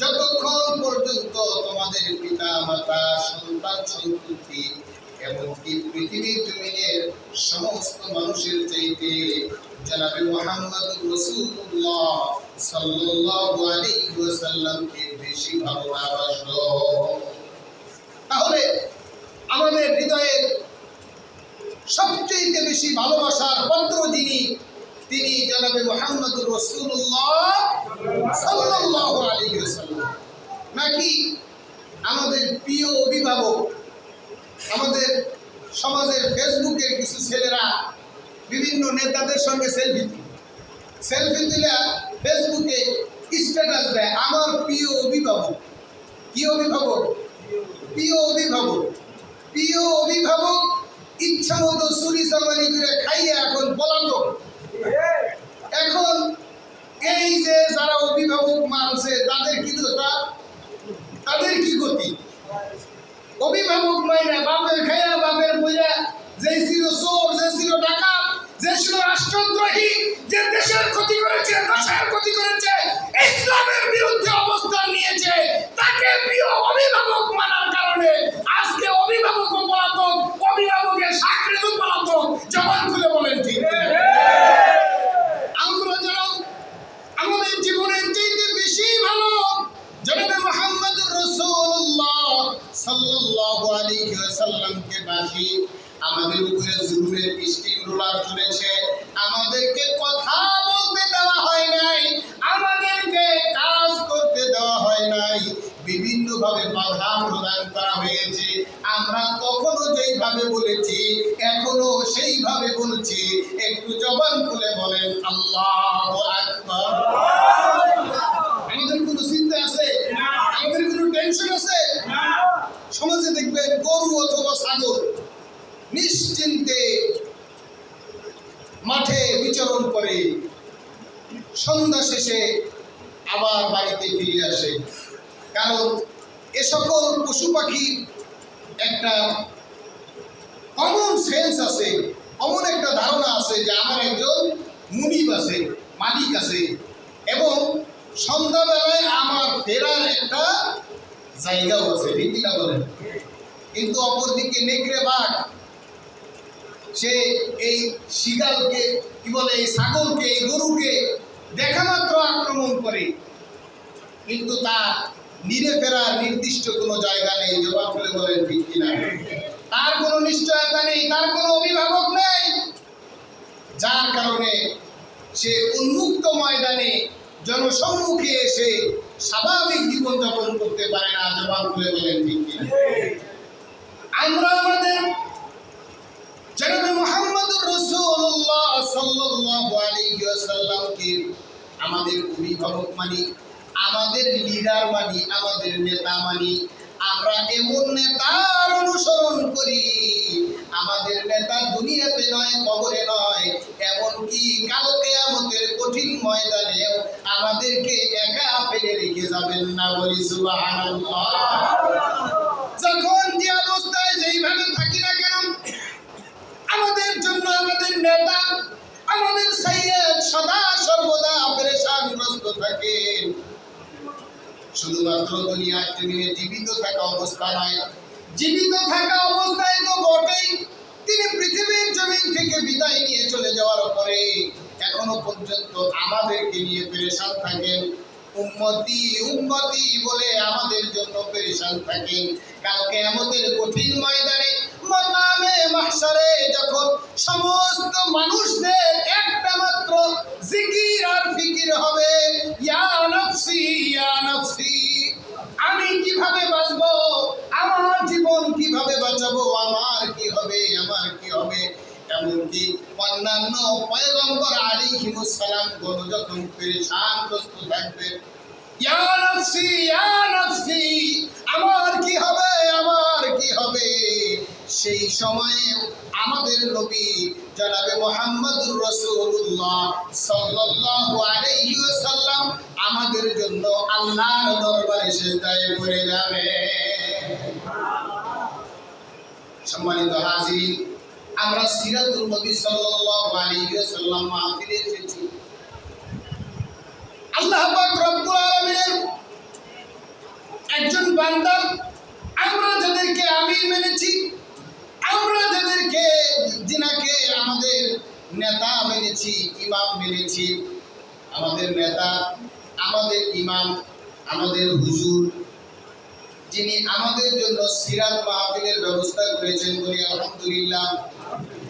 যতক্ষণ পর্যন্ত তোমাদের পিতা মাতা সন্তান সন্ততি এমনকি পৃথিবীর জমিনের সমস্ত মানুষের চাইতে জনাবে মোহাম্মদ রসুল্লাহ সাল্লাল্লাহু আলাইহি বেশি ভালোবাসো। তাহলে আমাদের হৃদয়ের সবচেয়ে বেশি ভালোবাসার পাত্র যিনি তিনি জানাবে মোহাম্মদ রসুল্লাহ আলাইহি ওয়াসাল্লাম। নাকি আমাদের প্রিয় অভিভাবক, আমাদের সমাজের ফেসবুকের কিছু ছেলেরা, বিভিন্ন নেতাদের সঙ্গে সেলফি সেলফি দিলে ফেসবুকে স্ট্যাটাস দেয়, আমার প্রিয় অভিভাবক। কি অভিভাবক? প্রিয় অভিভাবক। প্রিয় অভিভাবক ইচ্ছা মতো চুরি চামারি করে খাইয়ে এখন পলাতো এখন এই যে যারা অভিভাবক মানছে, তাদের কি দশা তাদের কি গতি অভিভাবক মাইনা বাপের খাইয়া বাপের বোঝা যে ছিল চোর, যে ছিল ডাকাত, যে ছিল রাষ্ট্রদ্রোহী, যে দেশের ক্ষতি করেছে, দেশের ক্ষতি করেছে ইসলামের বিরুদ্ধে অবস্থান নিয়েছে তাকে প্রিয় অভিভাবক মানার কারণে আজকে অভিভাবক পলাতক অভিভাবকের সাকৃত পলাতক জবান খুলে বলেন ঠিক কিনা? আমরা যারা আমাদের জীবনের চাইতে বেশি ভালো জনাবে মোহাম্মদ রসুল্লাহ সাল্লাল্লাহু আলাইহি ওয়াসাল্লামকে বাসি আমাদের উপরে জুলুমের বৃষ্টি, রোলার চলেছে আমাদেরকে কথা বলতে দেওয়া হয় নাই, আমাদেরকে কাজ করতে দেওয়া হয় নাই। বিভিন্নভাবে বাধা প্রদান করা হয়েছে। আমরা কখনো যেইভাবে বলেছি, এখনও সেইভাবে বলছি। একটু জবান খুলে বলেন, আল্লাহ আকবার। আমাদের কোনো চিন্তা আছে? আমাদের কোনো টেনশন আছে? সমাজে দেখবেন গরু অথবা ছাগল নিশ্চিন্তে মাঠে বিচরণ করে। সন্ধ্যা শেষে আবার বাড়িতে ফিরে আসে। কারণ এ সকল পশু পাখি একটা কমন সেন্স আছে কমন একটা ধারণা আছে যে আমার একজন মুনিব আছে, মালিক আছে এবং সন্ধ্যাবেলায় আমার ফেরার একটা জায়গাও আছে ভিত্তিটা বলেন কিন্তু অপরদিকে নেকড়ে বাঘ, সে এই শিগালকে, কি বলে, এই ছাগলকে, এই গরুকে দেখা মাত্র আক্রমণ করে। কিন্তু তার নিরে ফেরার নির্দিষ্ট কোনো জায়গা নেই, জবাব খুলে বলেন, ঠিক কিনা? তার কোনো নিশ্চয়তা নেই, তার কোনো অভিভাবক নেই। যার কারণে সে উন্মুক্ত ময়দানে জনসম্মুখে এসে স্বাভাবিক জীবনযাপন করতে পারে না, জবাব খুলে বলেন ঠিক আমরা আমাদের আমাদের অভিভাবক মানি, আমাদের লিডার মানি, আমাদের নেতা মানি আমরা এমন নেতার অনুসরণ করি। আমাদের নেতা দুনিয়াতে নয়, কবরে নয়। এমনকি কাল কেয়ামতের কঠিন ময়দানেও আমাদেরকে একা ফেলে রেখে যাবেন না বলি সুবহানাল্লাহ। যখন যে অবস্থায় যেইভাবে থাকি না কেন, আমাদের জন্য আমাদের নেতা, আমাদের সাইয়েদ সদা সর্বদা পরেশানগ্রস্ত থাকেন শুধুমাত্র দুনিয়ার জমিনে জীবিত থাকা অবস্থা নয়, জীবিত থাকা অবস্থায় তো বটেই। তিনি পৃথিবীর জমিন থেকে বিদায় নিয়ে চলে যাওয়ার পরে এখনও পর্যন্ত আমাদেরকে নিয়ে পেরেশান থাকেন। উম্মতি উম্মতি বলে আমাদের জন্য পেরেশান থাকেন। কালকে আমাদের কঠিন ময়দানে, মাকামে মাহশারে যখন সমস্ত মানুষদের একটা মাত্র জিকির আর ফিকির হবে, ইয়া আমি কীভাবে বাঁচবো? আমার জীবন কীভাবে বাঁচাবো? আমার কি হবে? আমার কি হবে? এমনকি অন্যান্য পয়গম্বর আলাইহিমুস সালাম গণ যখন থাকবেন নফসি, ইয়া নফসি, আমার কি হবে? আমার কি হবে? সেই সময়ে আমাদের নবী জনাবে মোহাম্মদুর রসুল্লাহ সাল্লাল্লাহু আলাইহি ওয়াসাল্লাম, আমাদের জন্য আল্লাহর দরবারে সেজদায় পড়ে যাবে। সম্মানিত হাজির, আমরা সিরাতুল নবী সাল্লাল্লাহু আলাইহি ওয়াসাল্লাম মাহফিলে এসেছি। আল্লাহ পাক রব্বুল আলামিনের একজন বান্দা, আমরা যাদেরকে আমির মেনেছি, আমরা যাদেরকে যিনাকে আমাদের নেতা মেনেছি, ইমাম মেনেছি, আমাদের নেতা, আমাদের ইমাম, আমাদের হুজুর, যিনি আমাদের জন্য সিরাত মাহফিলের ব্যবস্থা করেছেন বলি আলহামদুলিল্লাহ,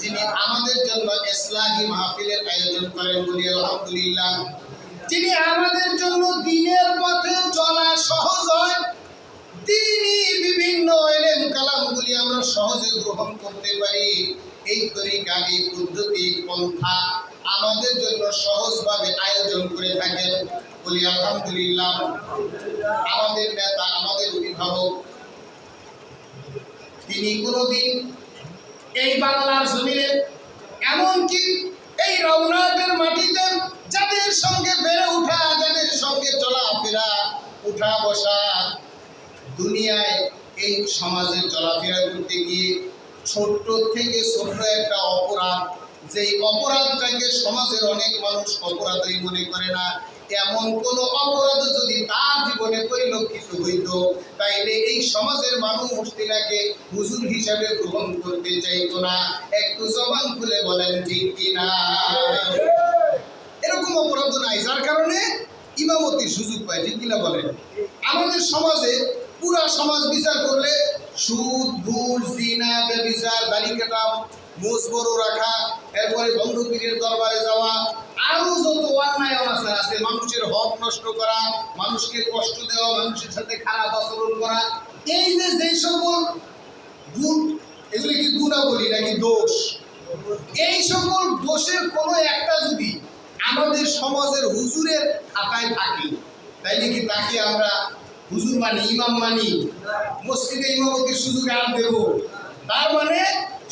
যিনি আমাদের জন্য ইসলাহী মাহফিলের আয়োজন করেন বলি আলহামদুলিল্লাহ, যিনি আমাদের জন্য দিনের পথে চলা সহজ হয় তিনি বিভিন্ন এলেম কালামগুলি আমরা সহজে গ্রহণ করতে পারি। এই তরিকা এই পদ্ধতি, পন্থা আমাদের জন্য সহজভাবে আয়োজন করে থাকেন বলি আলহামদুলিল্লাহ। আমাদের নেতা, আমাদের অভিভাবক, তিনি কোনোদিন এই বাংলার জমিনে, এমনকি এই রওনাকের মাটিতে যাদের সঙ্গে বেড়ে ওঠা, যাদের সঙ্গে চলাফেরা উঠা বসা দুনিয়ায় এই সমাজে চলাফেরা করতে গিয়ে ছোট্ট থেকে ছোট্ট একটা অপরাধ, যেই অপরাধটাকে সমাজের অনেক মানুষ অপরাধই মনে করে না, এমন কোন অপরাধ যদি তার জীবনে পরিলক্ষিত হইত, তাইলে এই সমাজের মানুষ তিনাকে হুজুর হিসাবে গ্রহণ করতে চাইতো না। একটু জবান খুলে বলেন, ঠিক কিনা? এরকম অপরাধ নাই, যার কারণে ইমামতির সুযোগ পায়, ঠিক কিনা বলেন? আমাদের সমাজে পুরা সমাজ বিচার করলে সুদ ঘুষ জিনা ব্যবিচার বালিকাটা মুজ বড় রাখা, এরপরে বন্ধুপীরের দরবারে যাওয়া, আরও যত অন্যায় অনাচার আছে মানুষের হক নষ্ট করা, মানুষকে কষ্ট দেওয়া, মানুষের সাথে খারাপ আচরণ করা, এই যে যে সকল গুণ, এগুলি কি গুণা বলি নাকি দোষ? এই সকল দোষের কোনো একটা যদি আমাদের সমাজের হুজুরের খাতায় থাকে, তাইলে কি তাকে আমরা হুজুর মানি ইমাম মানি। মসজিদে ইমামতির সুযোগ আর দেব। তার মানে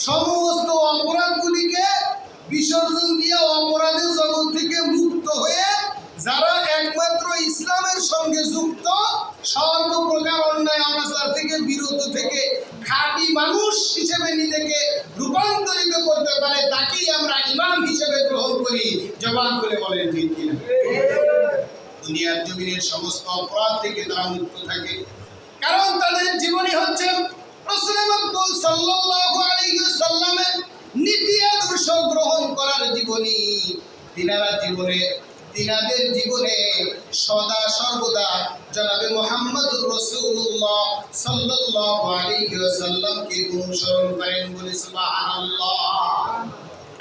সমস্ত অপরাধগুলিকে বিসর্জন দিয়ে অপরাধের জগৎ থেকে মুক্ত হয়ে যারা একমাত্র ইসলামের সঙ্গে যুক্ত সর্বপ্রকার অন্যায় অনাচার থেকে বিরত থেকে খাঁটি মানুষ হিসেবে নিজেকে রূপান্তরিত করতে পারে তাকেই আমরা ইমাম হিসেবে গ্রহণ করি জবান করে বলেন ঠিক কিনা দুনিয়ার জমিনের সমস্ত অপরাধ থেকে তারা মুক্ত থাকে। কারণ তাদের জীবনী হচ্ছে নীতি আদর্শ গ্রহণ করার জীবনী। জীবনে জীবনে সদা সর্বদা জনাবে সাল্লামকে অনুসরণ করেন বলে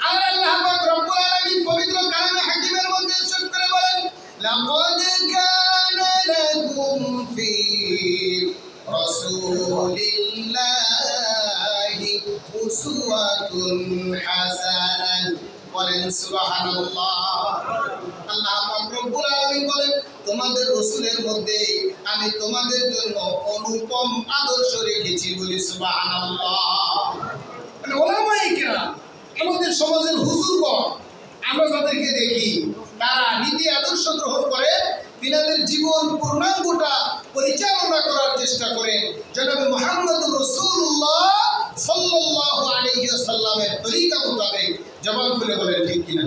আর আল্লাহ রব্বুল পবিত্র কালামে হাকিমের মধ্যে বলেন লাকাদ কানা লাকুম ফি রাসূলিল্লাহি উসওয়াতুন হাসানাহ বলেন, সুবহানাল্লাহ। আল্লাহ বলেন, তোমাদের রসুলের মধ্যে আমি তোমাদের জন্য অনুপম আদর্শ রেখেছি। বলি, সুবহানাল্লাহ। মানে আমাদের সমাজের হুজুরগণ, আমরা যাদেরকে দেখি তারা নীতি আদর্শ গ্রহণ করে, তিনাদের জীবন পূর্ণাঙ্গটা পরিচালনা করার চেষ্টা করে। জনাবে মোহাম্মদ রসুল্লাহ সাল্লাহ আলিয়া সাল্লামের তরিকা মোতাবেক। জবাব খুলে বলেন, ঠিক কিনা?